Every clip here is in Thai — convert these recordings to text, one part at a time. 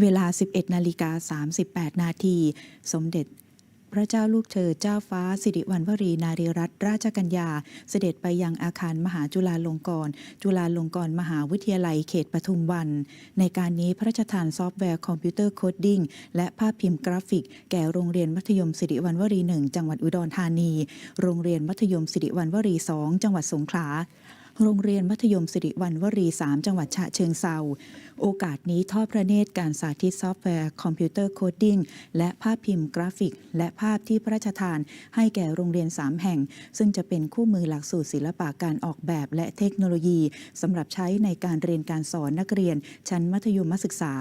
เวลา 11 นาฬิกา 38 นาที สมเด็จพระเจ้าลูกเธอเจ้าฟ้าสิริวัณวรีนารีรัตนราชกัญญา เสด็จไปยังอาคารมหาจุฬาลงกรณ์จุฬาลงกรณ์มหาวิทยาลัยเขตปทุมวัน ในการนี้พระราชทานซอฟต์แวร์คอมพิวเตอร์โคดดิ้งและภาพพิมพ์กราฟิก แก่โรงเรียนมัธยมสิริวัณวรีหนึ่งจังหวัดอุดรธานี โรงเรียนมัธยมสิริวัณวรีสองจังหวัดสงขลา โรงเรียนมัธยมสิริวัณวรี 3 จังหวัดฉะเชิงเซาโอกาสนี้ทอดพระเนตรการสาธิตซอฟต์แวร์คอมพิวเตอร์โคดดิ้งและภาพพิมพ์กราฟิก และภาพที่พระราชทาน ให้แก่โรงเรียน 3 แห่ง ซึ่งจะเป็นคู่มือหลักสูตรศิลปะการออกแบบและเทคโนโลยีสำหรับใช้ในการเรียนการสอนนักเรียน ชั้นมัธยมศึกษา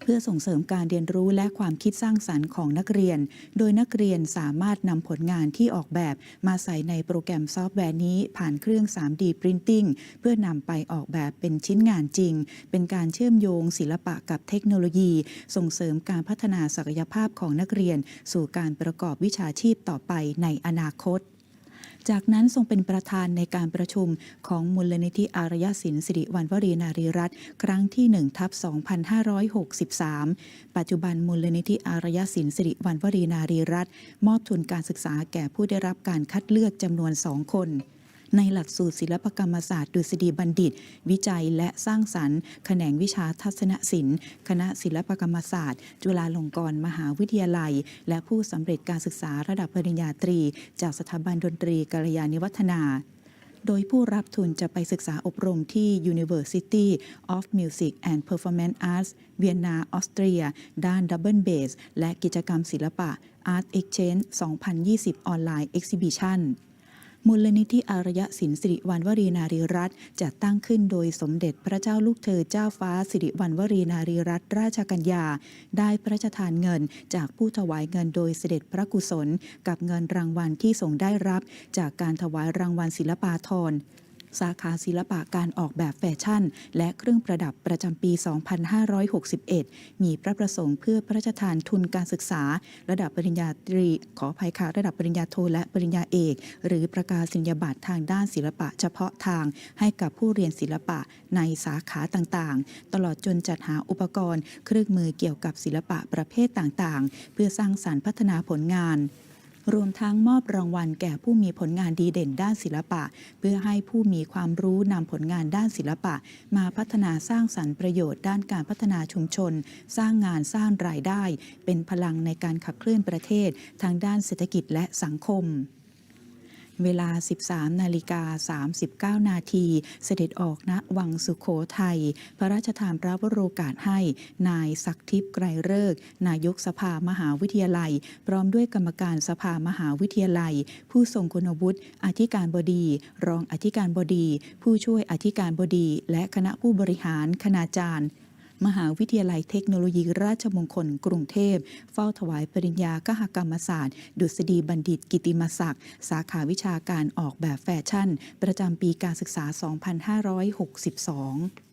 เพื่อส่งเสริมการเรียนรู้และความคิดสร้างสรรค์ของนักเรียน โดยนักเรียนสามารถนำผลงานที่ออกแบบมาใส่ในโปรแกรมซอฟต์แวร์นี้ผ่านเครื่อง 3D Printing เพื่อนำไปออกแบบเป็นชิ้นงานจริง เป็นการเชื่อมโยงศิลปะกับเทคโนโลยี ส่งเสริมการพัฒนาศักยภาพของนักเรียน สู่การประกอบวิชาชีพต่อไปในอนาคต จากนั้นทรงเป็นประธานในการประชุมของมูลนิธิอารยศิลป์สิริวัณวรีนารีรัตน์ครั้งที่1ทับ2563 ปัจจุบันมูลนิธิอารยศิลป์สิริวัณวรีนารีรัตน์มอบทุนการศึกษาแก่ผู้ได้รับการคัดเลือกจำนวนสองคน ในหลักสูตรศิลปกรรมศาสตร์ดุษฎีบัณฑิต วิจัยและสร้างสรรค์แขนงวิชาทัศนศิลป์ คณะศิลปกรรมศาสตร์ จุฬาลงกรณ์มหาวิทยาลัย และผู้สำเร็จการศึกษาระดับปริญญาตรี จากสถาบันดนตรีกัลยาณิวัฒนาโดยผู้รับทุนจะไปศึกษาอบรมที่ University of Music and Performance Arts เวียนนา ออสเตรีย ด้าน Double Bass และกิจกรรมศิลปะ Art Exchange 2020ออนไลน์ Exhibition มูลนิธิอารยศิลสิริวันวรีนารีรัตน์จัดตั้งขึ้นโดยสมเด็จพระเจ้าลูกเธอเจ้าฟ้าสิริวันวรีนารีรัตนราชกัญญา ได้พระราชทานเงินจากผู้ถวายเงินโดยเสด็จพระกุศล กับเงินรางวัลที่ทรงได้รับ จากการถวายรางวัลศิลปาธร สาขาศิลปะการออกแบบแฟชั่น และเครื่องประดับประจำปี 2561 มีพระประสงค์เพื่อพระราชทานทุนการศึกษา ระดับปริญญาตรี ขอภัยค่ะระดับปริญญาโทและปริญญาเอก หรือประกาศนียบัตรทางด้านศิลปะเฉพาะทาง ให้กับผู้เรียนศิลปะในสาขาต่างๆ ตลอดจนจัดหาอุปกรณ์ เครื่องมือเกี่ยวกับศิลปะประเภทต่างๆ เพื่อสร้างสารรค์พัฒนาผลงาน รวมทั้งมอบรางวัลแก่ผู้มีผลงานดีเด่นด้านศิลปะ เพื่อให้ผู้มีความรู้นำผลงานด้านศิลปะ มาพัฒนาสร้างสรรค์ประโยชน์ด้านการพัฒนาชุมชน สร้างงานสร้างรายได้ เป็นพลังในการขับเคลื่อนประเทศทางด้านเศรษฐกิจและสังคม เวลา 13 นาฬิกา 39 นาที เสด็จออกณวังสุขโขทัย พระราชทานพระวโรกาสให้ นายศักทิพย์ไกรเลิก นายกสภามหาวิทยาลัย พร้อมด้วยกรรมการสภามหาวิทยาลัย ผู้ทรงคุณวุฒิอธิการบดี รองอธิการบดี ผู้ช่วยอธิการบดี และคณะผู้บริหารคณาจารย์ มหาวิทยาลัยเทคโนโลยีราชมงคล กรุงเทพ เฝ้าถวายปริญญากหกรรมศาสตร์ ดุษฎีบัณฑิตกิติมศักดิ์ สาขาวิชาการออกแบบแฟชั่น ประจำปีการศึกษา 2562